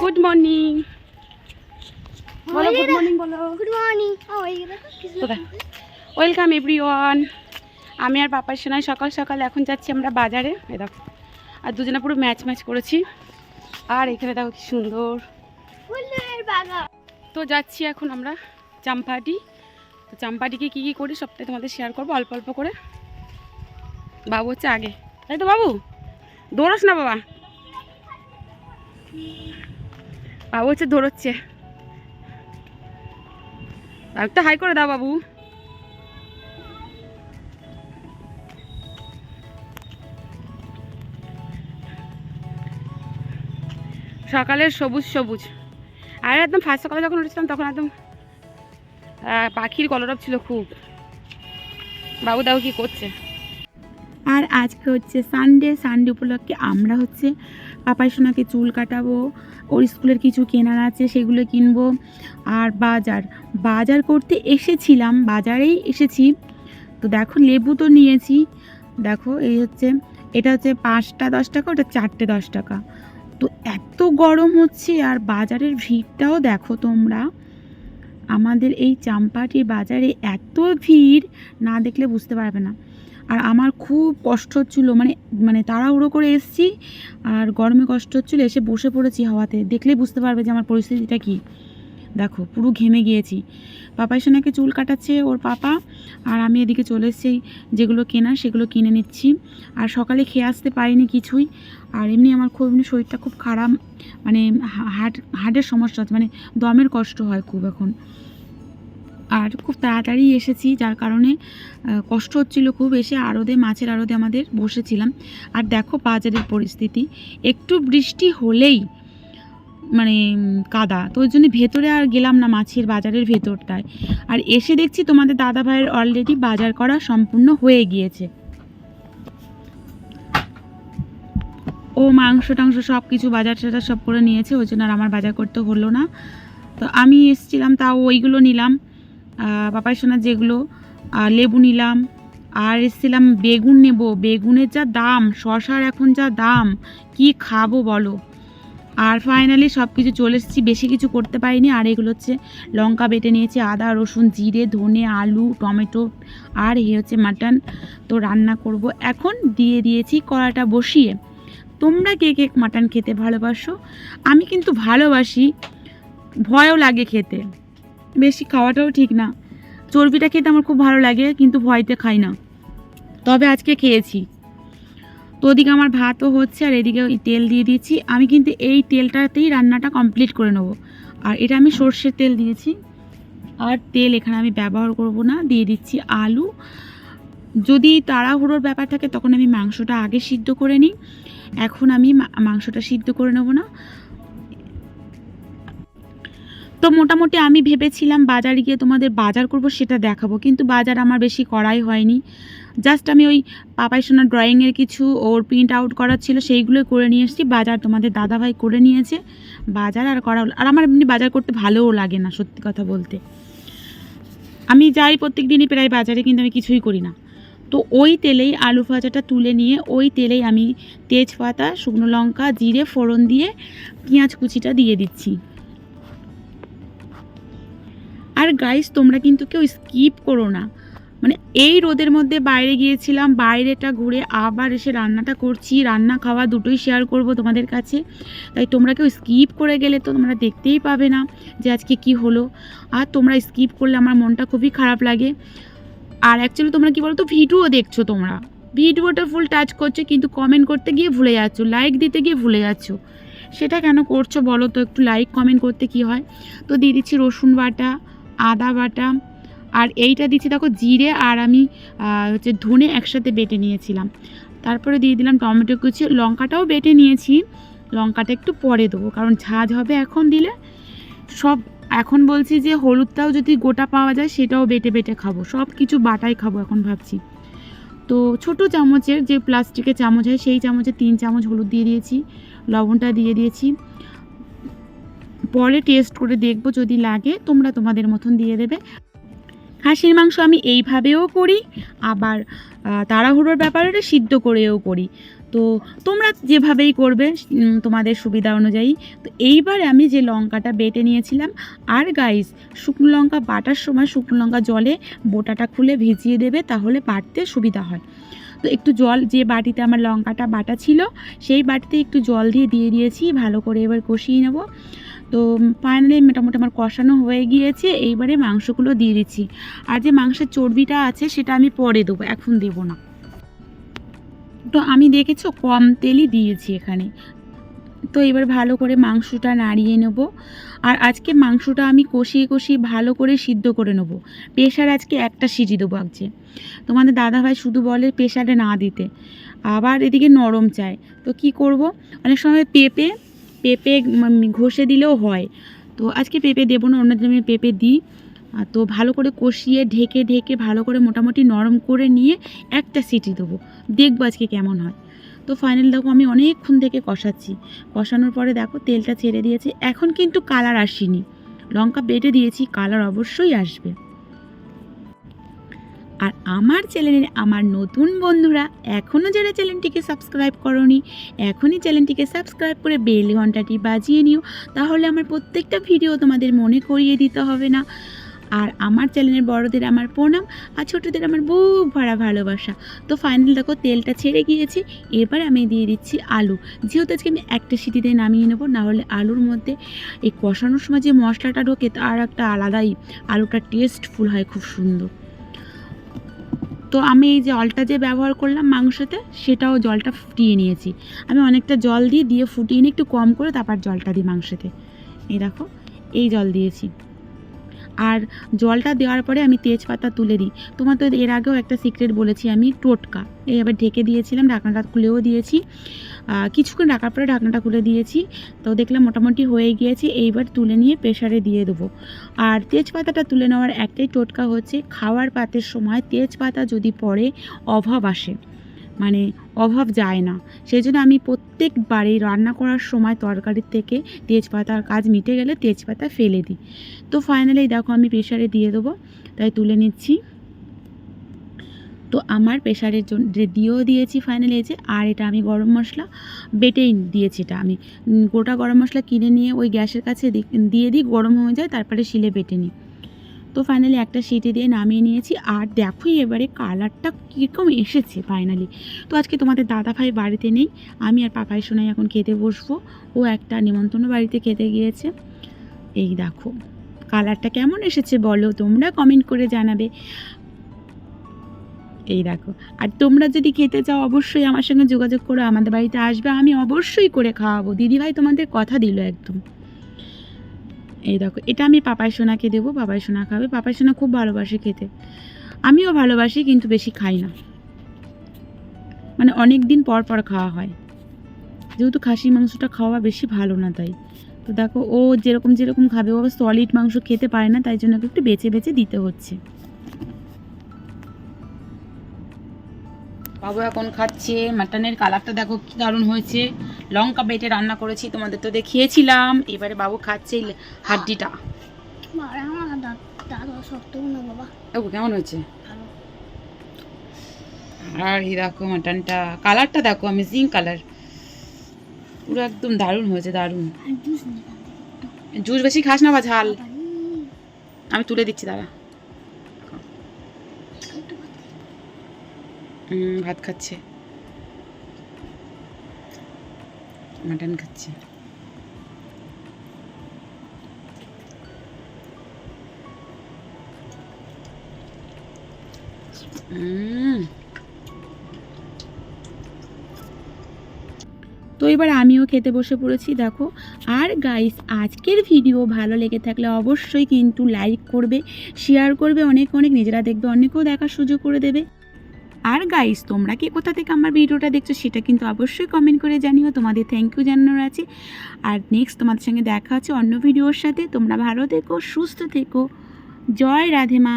Good morning বলো good morning বলো। Good morning welcome everyone আমি আর পাপার সোনায় সকাল সকাল এখন যাচ্ছি আমরা বাজারে। এ দেখো আর দুজনে পুরো ম্যাচ ম্যাচ করেছি। আর এখানে দেখো কি সুন্দর। তো যাচ্ছি এখন আমরা চাম্পাটি তো চাম্পাটিকে কী কী করি সবটাই তোমাদের শেয়ার করব অল্প অল্প করে। বাবু হচ্ছে আগে। তাই তো বাবু? দৌড়োস না বাবা। বাবু হচ্ছে দৌড়চ্ছে একটা হাই করে দাও বাবু। সকালের সবুজ সবুজ। আর একদম ফার্স্ট সকালে যখন উঠেছিলাম তখন একদম পাখির কলরব ছিল খুব। বাবু দাও কি করছে। আর আজকে হচ্ছে সানডে সানডে উপলক্ষে আমরা হচ্ছে পাপাই সোনাকে চুল কাটাবো ওর স্কুলের কিছু কেনার আছে, সেগুলো কিনবো। আর বাজার বাজার করতে এসেছিলাম, বাজারেই এসেছি। তো দেখো, লেবু তো নিয়েছি। দেখো, এই হচ্ছে, এটা হচ্ছে পাঁচটা দশ টাকা, ওটা চারটে দশ টাকা। তো এত গরম হচ্ছে, আর বাজারের ভিড়টাও দেখো তোমরা। আমাদের এই চাম্পাটির বাজারে এত ভিড়, না দেখলে বুঝতে পারবে না। আর আমার খুব কষ্ট হচ্ছিল মানে মানে তাড়াহুড়ো করে এসেছি আর গরমে কষ্ট হচ্ছিল, এসে বসে পড়েছি হাওয়াতে। দেখলেই বুঝতে পারবে যে আমার পরিস্থিতিটা কী। দেখো, পুরো ঘেমে গিয়েছি। পাপাই সোনাকে চুল কাটাচ্ছে ওর পাপা আর আমি এদিকে চলে এসেছি, যেগুলো কেনা সেগুলো কিনে নিচ্ছি। আর সকালে খেয়ে আসতে পারিনি কিছুই আর এমনি আমার খুব, এমনি শরীরটা খুব খারাপ মানে হার্ট, হার্টের সমস্যা হচ্ছে মানে দমের কষ্ট হয় খুব এখন। আর খুব তাড়াতাড়ি এসেছি, যার কারণে কষ্ট হচ্ছিল খুব। এসে আড়দে মাছের আড়দে আমাদের বসেছিলাম। আর দেখো বাজারের পরিস্থিতি। একটু বৃষ্টি হলেই মানে কাদা। তো ওই জন্য ভেতরে আর গেলাম না মাছের বাজারের ভেতরটায়। আর এসে দেখছি তোমাদের দাদা ভাইয়ের অলরেডি বাজার করা সম্পূর্ণ হয়ে গিয়েছে। ও মাংস টাংস সব কিছু বাজার টাজার সব করে নিয়েছে, ওই জন্য আর আমার বাজার করতে হলো না। তো আমি এসেছিলাম, তাও ওইগুলো নিলাম। পাপাই সোনার যেগুলো লেবু নিলাম, আর এসেছিলাম বেগুন নেব। বেগুনের যা দাম, শশার এখন যা দাম, কি খাব বলো? আর ফাইনালি সব কিছু চলে এসেছি, বেশি কিছু করতে পারিনি। আর এগুলো হচ্ছে লঙ্কা বেটে নিয়েছি, আদা, রসুন, জিরে, ধনে, আলু, টমেটো, আর এই হচ্ছে মাটন। তো রান্না করব। এখন দিয়ে দিয়েছি কড়াটা বসিয়ে। তোমরা কে কে মাটন খেতে ভালোবাসো? আমি কিন্তু ভালোবাসি, ভয়ও লাগে খেতে। বেশি খাওয়াটাও ঠিক না। চর্বিটা খেতে আমার খুব ভালো লাগে, কিন্তু ভয়তে খাই না। তবে আজকে খেয়েছি। তো ওদিকে আমার ভাতও হচ্ছে, আর এদিকে ওই তেল দিয়ে দিয়েছি আমি কিন্তু এই তেলটাতেই রান্নাটা কমপ্লিট করে নেব। আর এটা আমি সর্ষের তেল দিয়েছি। আর তেল এখানে আমি ব্যবহার করব না, দিয়ে দিচ্ছি আলু। যদি তাড়াহুড়োর ব্যাপার থাকে, তখন আমি মাংসটা আগে সিদ্ধ করে নিই। এখন আমি মাংসটা সিদ্ধ করে নেব না। তো মোটামুটি আমি ভেবেছিলাম বাজারে গিয়ে তোমাদের বাজার করব, সেটা দেখাবো। কিন্তু বাজার আমার বেশি করাই হয়নি। জাস্ট আমি ওই পাপাই সোনার ড্রয়িংয়ের কিছু ওর প্রিন্ট আউট করার ছিল, সেইগুলোই করে নিয়ে এসেছি। বাজার তোমাদের দাদাভাই করে নিয়েছে। বাজার আর করা আর আমার এমনি বাজার করতে ভালোও লাগে না, সত্যি কথা বলতে। আমি যাই প্রত্যেক দিনই প্রায় বাজারে, কিন্তু আমি কিছুই করি না। তো ওই তেলেই আলু ভাজাটা তুলে নিয়ে, ওই তেলেই আমি তেজপাতা, শুকনো লঙ্কা, জিরে, ফোড়ন দিয়ে পেঁয়াজ কুচিটা দিয়ে দিচ্ছি। আর গাইস তোমরা কিন্তু কেউ স্কিপ করো না। মানে এই রোদের মধ্যে বাইরে গিয়েছিলাম, বাইরেটা ঘুরে আবার এসে রান্নাটা করছি। রান্না খাওয়া দুটোই শেয়ার করব তোমাদের কাছে। তাই তোমরা কেউ স্কিপ করে গেলে তো তোমরা দেখতেই পাবে না যে আজকে কি হলো। আর তোমরা স্কিপ করলে আমার মনটা খুবই খারাপ লাগে। আর অ্যাকচুয়ালি তোমরা কি বলো তো ভিডিও দেখছ তোমরা। ভিডিওটা ফুল টাচ করছ, কিন্তু কমেন্ট করতে গিয়ে ভুলে যাচ্ছ লাইক দিতে গিয়ে ভুলে যাচ্ছ। সেটা কেন করছ বলো তো, একটু লাইক কমেন্ট করতে কি হয়? তো দিয়ে দিচ্ছি রসুন বাটা। আদা বাটা, আর এইটা দিচ্ছি দেখো জিরে আর আমি হচ্ছে ধনে একসাথে বেটে নিয়েছিলাম। তারপরে দিয়ে দিলাম টমেটো কুচি, লঙ্কাটাও বেটে নিয়েছি। লঙ্কাটা একটু পরে দেবো, কারণ ঝাঁঝ হবে এখন দিলে। সব, এখন বলছি যে হলুদটাও যদি গোটা পাওয়া যায় সেটাও বেটে বেটে খাব, সব কিছু বাটাই খাব এখন ভাবছি। তো ছোট চামচের যে প্লাস্টিকের চামচ হয় সেই চামচে তিন চামচ হলুদ দিয়ে দিয়েছি, লবণটা দিয়ে দিয়েছি। পরে টেস্ট করে দেখব, যদি লাগে, তোমরা তোমাদের মতন দিয়ে দেবে। খাসির মাংস আমি এইভাবেও করি, আবার তাড়াহুড়োর ব্যাপারে সিদ্ধ করেও করি। তো তোমরা যেভাবেই করবে তোমাদের সুবিধা অনুযায়ী। তো এইবারে আমি যে লঙ্কাটা বেটে নিয়েছিলাম, আর গাইস শুকনো লঙ্কা বাটার সময় শুকনো লঙ্কা জলে বোটাটা খুলে ভিজিয়ে দেবে, তাহলে বাটতে সুবিধা হয়। তো একটু জল, যে বাটিতে আমার লঙ্কাটা বাটা ছিল, সেই বাটিতে একটু জল দিয়ে দিয়ে দিয়েছি, ভালো করে এবার কষিয়ে নেব। তো ফাইনালি মোটামুটি আমার কষানো হয়ে গিয়েছে, এইবারে মাংসগুলো দিয়ে দিচ্ছি। আর যে মাংসের চর্বিটা আছে সেটা আমি পরে দেবো, এখন দেবো না। তো আমি দেখেছ কম তেলই দিয়েছি এখানে। তো এবার ভালো করে মাংসটা নাড়িয়ে নেব। আর আজকে মাংসটা আমি কষিয়ে কষিয়ে ভালো করে সিদ্ধ করে নেব। প্রেশার আজকে একটা সিটি দেবো আজকে। তোমাদের দাদাভাই শুধু বলে প্রেশারে না দিতে। আবার এদিকে নরম চায়। তো কি করব? অনেক সময় পেঁপে পেঁপে ঘষে দিলেও হয়। তো আজকে পেঁপে দেবো না, অন্য দিন আমি পেঁপে দিই। তো ভালো করে কষিয়ে ঢেকে ঢেকে ভালো করে মোটামুটি নরম করে নিয়ে একটা সিটি দেবো। দেখব আজকে কেমন হয়। তো ফাইনাল দেখো আমি অনেকক্ষণ থেকে কষাচ্ছি। কষানোর পরে দেখো তেলটা ছেড়ে দিয়েছে। এখন কিন্তু কালার আসেনি। লঙ্কা বেটে দিয়েছি কালার অবশ্যই আসবে। আর আমার চ্যানেলে আমার নতুন বন্ধুরা এখনও যারা চ্যানেলটিকে সাবস্ক্রাইব করনি, এখনই চ্যানেলটিকে সাবস্ক্রাইব করে বেল ঘন্টাটি বাজিয়ে নিও। তাহলে আমার প্রত্যেকটা ভিডিও তোমাদের মনে করিয়ে দিতে হবে না। আর আমার চ্যানেলের বড়দের আমার প্রণাম আর ছোটদের আমার বুক ভরা ভালোবাসা। তো ফাইনাল দেখো তেলটা ছেড়ে গিয়েছে, এবার আমি দিয়ে দিচ্ছি আলু। যেহেতু আজকে আমি একটা সিটিতে নামিয়ে নেব না হলে আলুর মধ্যে এই কষানোর সময় যে মশলাটা ঢোকে তার একটা আলাদাই, আলুটা টেস্টফুল হয়, খুব সুন্দর। তো আমি এই যে জলটা যে ব্যবহার করলাম মাংসতে, সেটাও জলটা ফুটিয়ে নিয়েছি। আমি অনেকটা জল দিয়ে দিয়ে ফুটিয়ে নিয়ে একটু কম করে তারপর জলটা দিই মাংসতে। এই দেখো, এই জল দিয়েছি। আর জলটা দেওয়ার পরে আমি তেজপাতা তুলে দিই। তোমার তো এর আগেও একটা সিক্রেট বলেছি আমি, টোটকা। এই আবার ঢেকে দিয়েছিলাম, ঢাকনাটা খুলেও দিয়েছি। কিছুক্ষণ রাখার পরে ঢাকনাটা খুলে দিয়েছি। তো দেখলাম মোটামুটি হয়ে গিয়েছে, এইবার তুলে নিয়ে প্রেশারে দিয়ে দেবো। আর তেজপাতাটা তুলে নেওয়ার একটাই টোটকা হচ্ছে, খাওয়ার পাতের সময় তেজপাতা যদি পড়ে, অভাব আসে। মানে অভাব যায় না। সেই জন্য আমি প্রত্যেকবারই রান্না করার সময় তরকারির থেকে তেজপাতার কাজ মিটে গেলে তেজপাতা ফেলে দিই। তো ফাইনালি দেখো আমি প্রেশারে দিয়ে দেবো, তাই তুলে নিচ্ছি। তো আমার প্রেশারের জন্য দিয়েও দিয়েছি ফাইনালি যে, আর এটা আমি গরম মশলা বেটেই দিয়েছি এটা আমি। গোটা গরম মশলা কিনে নিয়ে ওই গ্যাসের কাছে দিয়ে দিই, গরম হয়ে যায়, তারপরে শিলে বেটে নিই। তো ফাইনালি একটা সিটি দিয়ে নামিয়ে নিয়েছি। আর দেখো এবারে কালারটা কীরকম এসেছে ফাইনালি তো আজকে তোমাদের দাদা ভাই বাড়িতে নেই। আমি আর পাপাই সোনাই এখন খেতে বসবো। ও একটা নিমন্ত্রণ বাড়িতে খেতে গিয়েছে। এই দেখো কালারটা কেমন এসেছে বলো? তোমরা কমেন্ট করে জানাবে। এই দেখো, আর তোমরা যদি খেতে চাও অবশ্যই আমার সঙ্গে যোগাযোগ করো। আমাদের বাড়িতে আসবে, আমি অবশ্যই করে খাওয়াবো। দিদিভাই তোমাদের কথা দিল একদম। এই দেখো, এটা আমি পাপায় সোনাকে দেবো পাপায় সোনা খাবে। পাপায় সোনা খুব ভালোবাসে খেতে। আমিও ভালোবাসি, কিন্তু বেশি খাই না। মানে অনেক দিন পর পর খাওয়া হয়। যেহেতু খাসি মাংসটা খাওয়া বেশি ভালো না তাই। তো দেখো, ও যেরকম যেরকম খাবে, ও সলিড মাংস খেতে পারে না, তাই জন্য একটু বেছে বেছে দিতে হচ্ছে। বাবু এখন খাচ্ছে। মাটনের কালারটা দেখো কি দারুণ হয়েছে। লঙ্কা বেটে রান্না করেছি তোমাদের তো দেখিয়েছিলাম। এবারে বাবু খাচ্ছে হাড্ডিটা। বাবা। কেমন হয়েছে। আর এই দেখো মাটনটা। কালারটা দেখো অ্যামেজিং কালার পুরো একদম দারুণ হয়েছে দারুণ। জুস জুস বেশি খাস না বা ঝাল। আমি তুলে দিচ্ছি দাঁড়া। ভাত খাচ্ছে। মাটন খাচ্ছে। তো এবার আমিও খেতে বসে পড়েছি, দেখো। আর গাইস আজকের ভিডিও ভালো লেগে থাকলে অবশ্যই কিন্তু লাইক করবে শেয়ার করবে, অনেক অনেক, নিজেরা দেখবে, অনেকেও দেখার সুযোগ করে দেবে। আর গাইস তোমরা কি কোথা থেকে আমার ভিডিওটা দেখছ সেটা কিন্তু অবশ্যই কমেন্ট করে জানিও। তোমাদের থ্যাংক ইউ জানানোর আছে। আর নেক্সট তোমাদের সঙ্গে দেখা হচ্ছে অন্য ভিডিওর সাথে। তোমরা ভালো থেকো, সুস্থ থেকো। জয় রাধে মা।